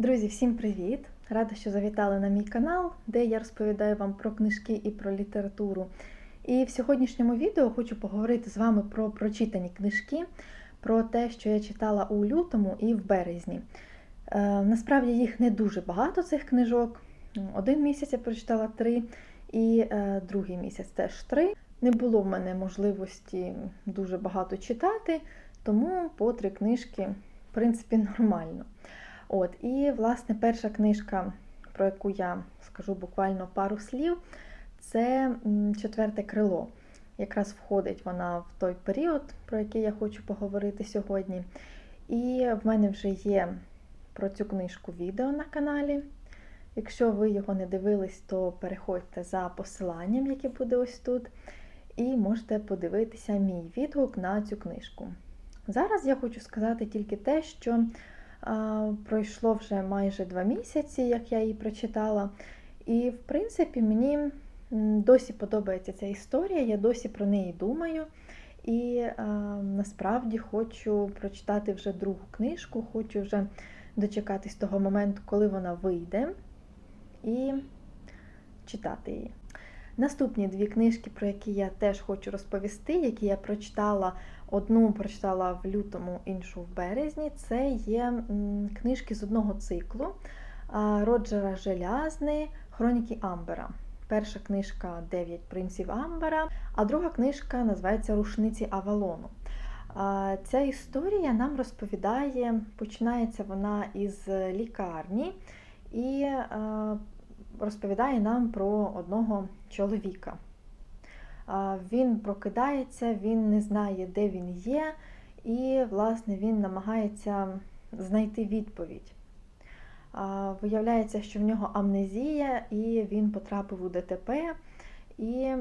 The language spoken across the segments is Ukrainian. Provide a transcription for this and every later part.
Друзі, всім привіт! Рада, що завітали на мій канал, де я розповідаю вам про книжки і про літературу. І в сьогоднішньому відео хочу поговорити з вами про прочитані книжки, про те, що я читала у лютому і в березні. Е, насправді їх не дуже багато цих книжок. Один місяць я прочитала три, і е, другий місяць теж три. Не було в мене можливості дуже багато читати, тому по три книжки, в принципі, нормально. От, І, власне, перша книжка, про яку я скажу буквально пару слів, це четверте крило. Якраз входить вона в той період, про який я хочу поговорити сьогодні. І в мене вже є про цю книжку відео на каналі. Якщо ви його не дивились, то переходьте за посиланням, яке буде ось тут, і можете подивитися мій відгук на цю книжку. Зараз я хочу сказати тільки те, що Пройшло вже майже два місяці, як я її прочитала. І, в принципі, мені досі подобається ця історія, я досі про неї думаю. І а, насправді хочу прочитати вже другу книжку, хочу вже дочекатись того моменту, коли вона вийде, і читати її. Наступні дві книжки, про які я теж хочу розповісти, які я прочитала Одну прочитала в лютому, іншу в березні. Це є книжки з одного циклу Роджера Желязни Хроніки Амбера. Перша книжка Дев'ять принців Амбера, а друга книжка називається Рушниці Авалону. Ця історія нам розповідає, починається вона із лікарні і розповідає нам про одного чоловіка. Він прокидається, він не знає, де він є, і, власне, він намагається знайти відповідь. Виявляється, що в нього амнезія, і він потрапив у ДТП, і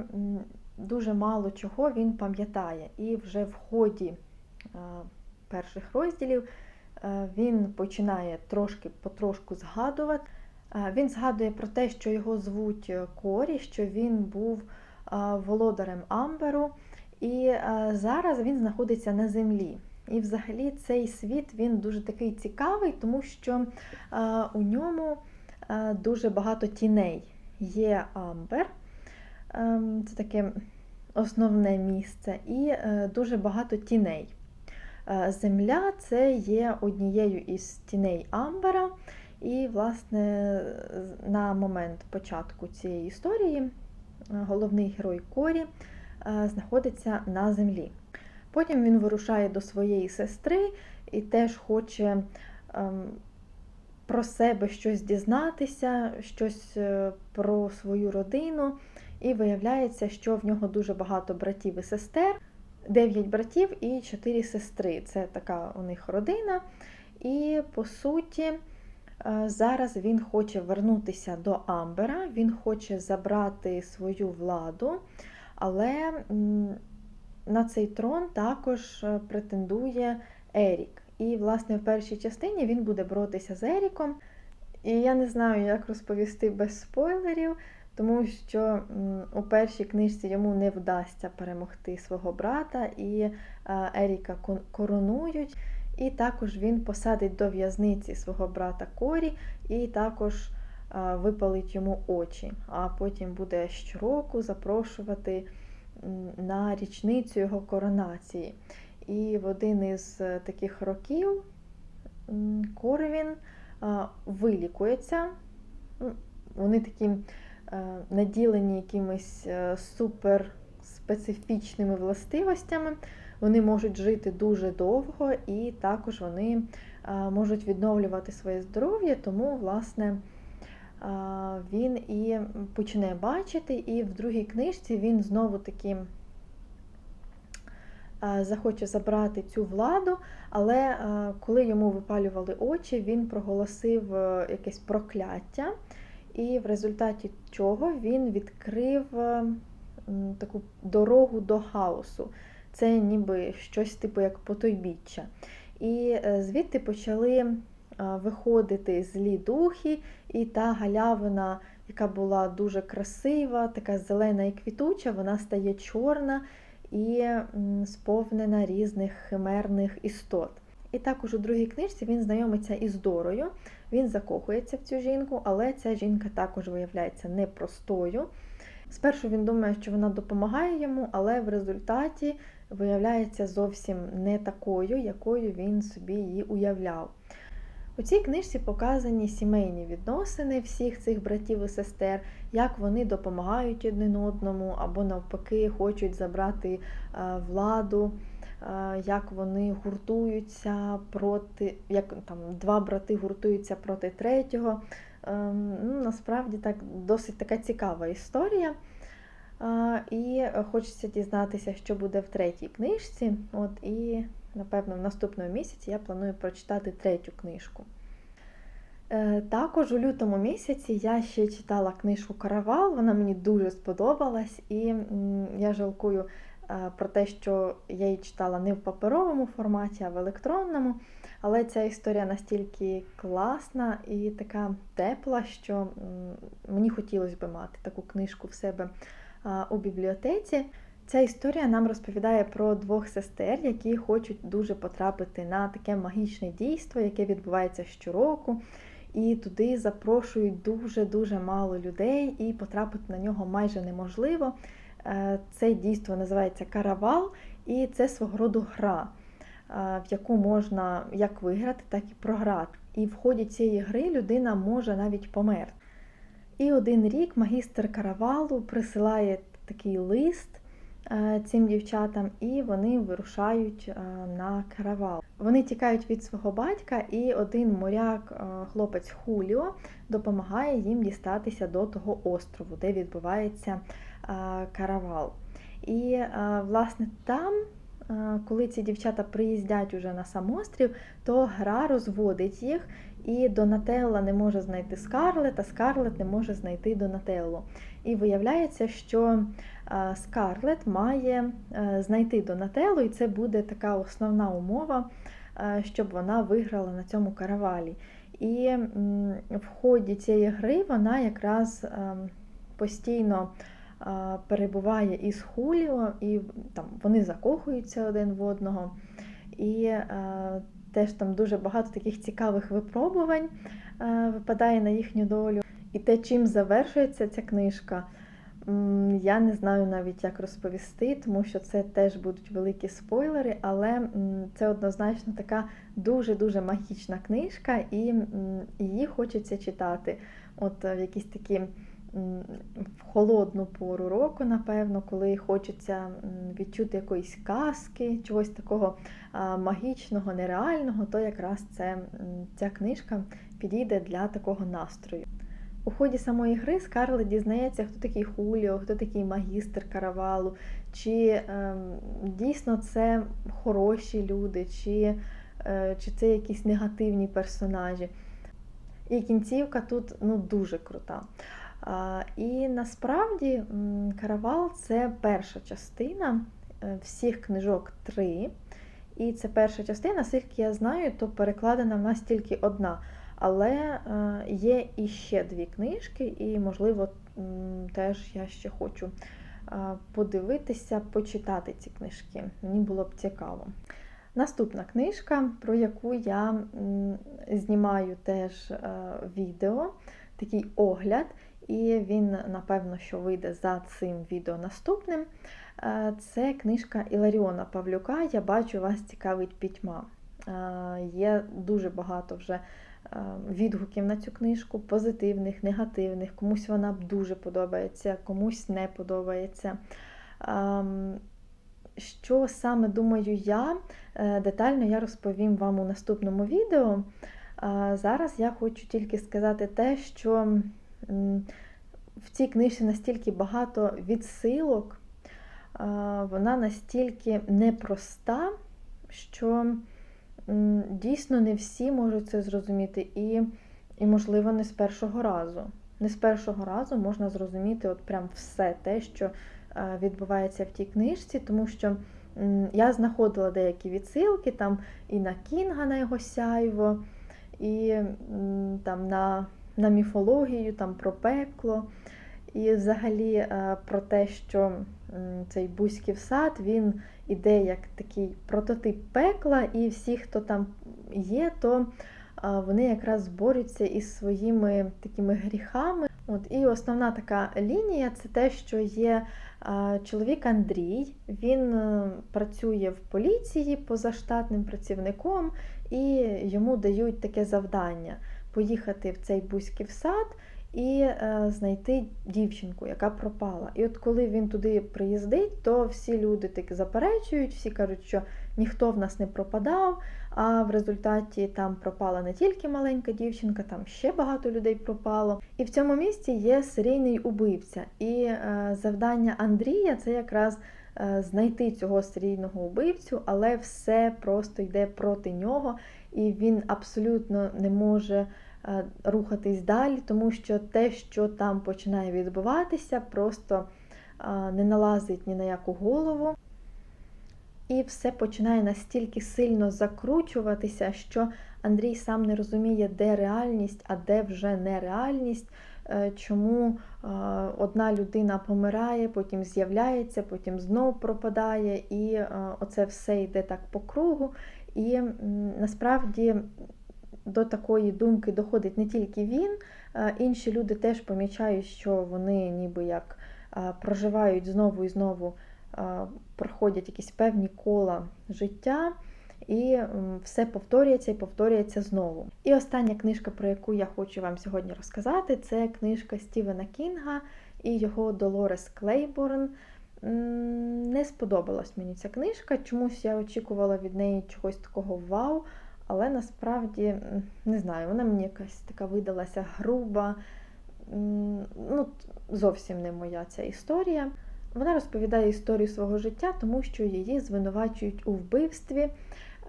дуже мало чого він пам'ятає. І вже в ході перших розділів він починає трошки потрошку згадувати. Він згадує про те, що його звуть Корі, що він був володарем Амберу, і зараз він знаходиться на землі. І взагалі цей світ він дуже такий цікавий, тому що у ньому дуже багато тіней. Є Амбер, ем, це таке основне місце, і е, дуже багато тіней. Земля це є однією із тіней Амбера. І, власне, на момент початку цієї історії головний герой Корі е, знаходиться на землі. Потім він вирушає до своєї сестри і теж хоче ем, про себе щось дізнатися, щось е, про свою родину. І виявляється, що в нього дуже багато братів і сестер, дев'ять братів і чотири сестри. Це така у них родина. І по суті. Е, зараз він хоче вернутися до Амбера, він хоче забрати свою владу, але на цей трон також е, претендує Ерік. І, власне, в першій частині він буде боротися з Еріком. І я не знаю, як розповісти без спойлерів, тому що у першій книжці йому не вдасться перемогти свого брата, і е, Еріка коронують. І також він посадить до в'язниці свого брата Корі і також випалить йому очі, а потім буде щороку запрошувати на річницю його коронації. І в один із е, таких років Корвін вилікується. Вони такі е, наділені якимись е, суперспецифічними властивостями. Вони можуть жити дуже довго і також вони можуть відновлювати своє здоров'я, тому, власне, він і почне бачити, і в другій книжці він знову-таки захоче забрати цю владу, але коли йому випалювали очі, він проголосив е, якесь прокляття, і в результаті чого він відкрив таку дорогу до хаосу це ніби щось типу як потойбіччя. І е, звідти почали е, виходити злі духи, і та галявина, яка була дуже красива, така зелена і квітуча, вона стає чорна і сповнена різних химерних істот. І також у другій книжці він знайомиться із Дорою. Він закохується в цю жінку, але ця жінка також виявляється непростою. Спершу він думає, що вона допомагає йому, але в результаті виявляється зовсім не такою, якою він собі її уявляв. У цій книжці показані сімейні відносини всіх цих братів і сестер, як вони допомагають один одному, або навпаки хочуть забрати владу, як вони гуртуються проти, як там два брати гуртуються проти третього. Ем, ну, Насправді так досить така цікава історія. І хочеться дізнатися, що буде в третій книжці. От, І, напевно, в наступному місяці я планую прочитати третю книжку. Е, також у лютому місяці я ще читала книжку Каравал, вона мені дуже сподобалась, і я жалкую е, про те, що я її читала не в паперовому форматі, а в електронному. Але ця історія настільки класна і така тепла, що мені хотілося б мати таку книжку в себе у бібліотеці. Ця історія нам розповідає про двох сестер, які хочуть дуже потрапити на таке магічне дійство, яке відбувається щороку. І туди запрошують дуже-дуже мало людей, і потрапити на нього майже неможливо. Е, це дійство називається каравал, і це свого роду гра, е, в яку можна як виграти, так і програти. І в ході цієї гри людина може навіть померти. І один рік магістр каравалу присилає такий лист е, цим дівчатам, і вони вирушають е, на каравал. Вони тікають від свого батька, і один моряк, е, хлопець Хуліо, допомагає їм дістатися до того острову, де відбувається каравал. І, власне, там. Коли ці дівчата приїздять уже на сам острів, то гра розводить їх, і Донателла не може знайти Скарлет, а Скарлет не може знайти Донателлу. І виявляється, що Скарлет має е, знайти Донателлу, і це буде така основна умова, е, щоб вона виграла на цьому каравалі. І в ході цієї гри вона якраз е, постійно перебуває із Хуліо, і там вони закохуються один в одного. І Теж там дуже багато таких цікавих випробувань е, випадає на їхню долю. І те, чим завершується ця книжка, я не знаю навіть, як розповісти, тому що це теж будуть великі спойлери, але це однозначно така дуже-дуже магічна книжка, і її хочеться читати. От е, в якісь такі в холодну пору року, напевно, коли хочеться відчути якоїсь казки, чогось такого магічного, нереального, то якраз це, ця книжка підійде для такого настрою. У ході самої гри Скарлет дізнається, хто такий Хуліо, хто такий магістр каравалу, чи е, дійсно це хороші люди, чи, е, чи це якісь негативні персонажі. І кінцівка тут ну, дуже крута. І насправді каравал це перша частина е, всіх книжок три. І це перша частина, скільки я знаю, то перекладена в нас тільки одна. Але е, є іще дві книжки, і, можливо, теж я ще хочу подивитися, почитати ці книжки. Мені було б цікаво. Наступна книжка, про яку я знімаю теж е, відео, такий огляд і він, напевно, що вийде за цим відео наступним. Е, це книжка Іларіона Павлюка. Я бачу, вас цікавить пітьма. Е, є дуже багато вже е, відгуків на цю книжку, позитивних, негативних. Комусь вона дуже подобається, комусь не подобається. Ем, що саме думаю я, детально я розповім вам у наступному відео. Зараз я хочу тільки сказати те, що в цій книжці настільки багато відсилок, вона настільки непроста, що дійсно не всі можуть це зрозуміти, і, і, можливо, не з першого разу. Не з першого разу можна зрозуміти от прям все те, що відбувається в тій книжці, тому що я знаходила деякі відсилки там і на Кінга на його сяйво, і там на на міфологію, там про пекло. І взагалі е, про те, що цей Бузьків сад він іде як такий прототип пекла, і всі, хто там є, то вони якраз борються із своїми такими гріхами. От, і основна така лінія це те, що є чоловік Андрій, він е, працює в поліції позаштатним працівником, і йому дають таке завдання поїхати в цей бузьків сад і е, знайти дівчинку, яка пропала. І от коли він туди приїздить, то всі люди таки заперечують, всі кажуть, що ніхто в нас не пропадав. А в результаті там пропала не тільки маленька дівчинка, там ще багато людей пропало. І в цьому місці є серійний убивця. І е, завдання Андрія це якраз е, знайти цього серійного убивцю, але все просто йде проти нього, і він абсолютно не може е, рухатись далі, тому що те, що там починає відбуватися, просто е, не налазить ні на яку голову. І все починає настільки сильно закручуватися, що Андрій сам не розуміє, де реальність, а де вже нереальність, е, чому одна людина помирає, потім з'являється, потім знов пропадає, і оце все йде так по кругу. І насправді до такої думки доходить не тільки він, інші люди теж помічають, що вони ніби як проживають знову і знову проходять якісь певні кола життя, і все повторюється і повторюється знову. І остання книжка, про яку я хочу вам сьогодні розказати, це книжка Стівена Кінга і його Долорес Клейборн. Не сподобалась мені ця книжка, чомусь я очікувала від неї чогось такого вау, але насправді не знаю, вона мені якась така видалася груба. Ну, зовсім не моя ця історія. Вона розповідає історію свого життя, тому що її звинувачують у вбивстві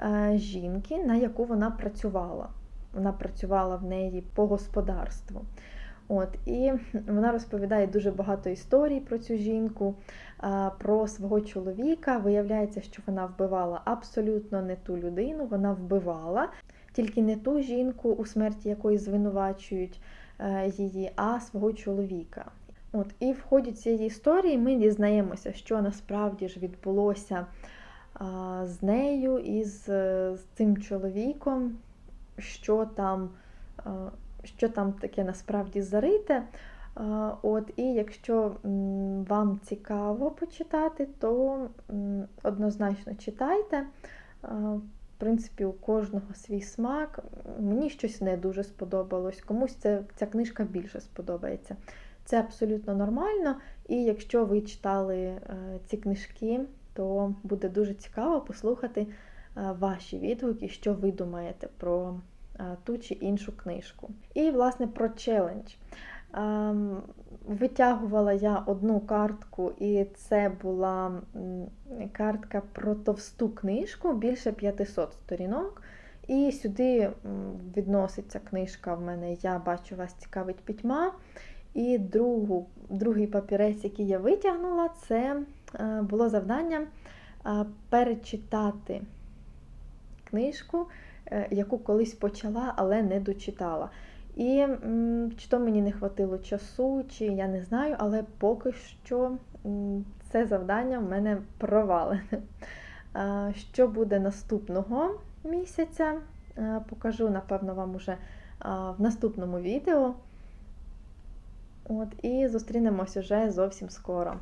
е, жінки, на яку вона працювала. Вона працювала в неї по господарству. От, І вона розповідає дуже багато історій про цю жінку, е, про свого чоловіка. Виявляється, що вона вбивала абсолютно не ту людину, вона вбивала тільки не ту жінку, у смерті якої звинувачують е, її, а свого чоловіка. От, І в ході цієї історії ми дізнаємося, що насправді ж відбулося з нею і з, з цим чоловіком, що там, а, що там таке насправді зарите. От, І якщо вам цікаво почитати, то однозначно читайте. В принципі, у кожного свій смак. Мені щось не дуже сподобалось, комусь це, ця книжка більше сподобається. Це абсолютно нормально, і якщо ви читали е, ці книжки, то буде дуже цікаво послухати е, ваші відгуки, що ви думаєте про ту чи іншу книжку. І, власне, про челендж. Ем, Витягувала я одну картку, і це була картка про товсту книжку, більше 500 сторінок. І сюди відноситься книжка в мене Я бачу вас цікавить пітьма. І другу, другий папірець, який я витягнула, це е, було завдання е, перечитати книжку, яку колись почала, але не дочитала. І чи то мені не хватило часу, чи я не знаю, але поки що це завдання в мене провалене. Е, Що буде наступного місяця, е, покажу, напевно, вам уже е, в наступному відео. От, І зустрінемось уже зовсім скоро.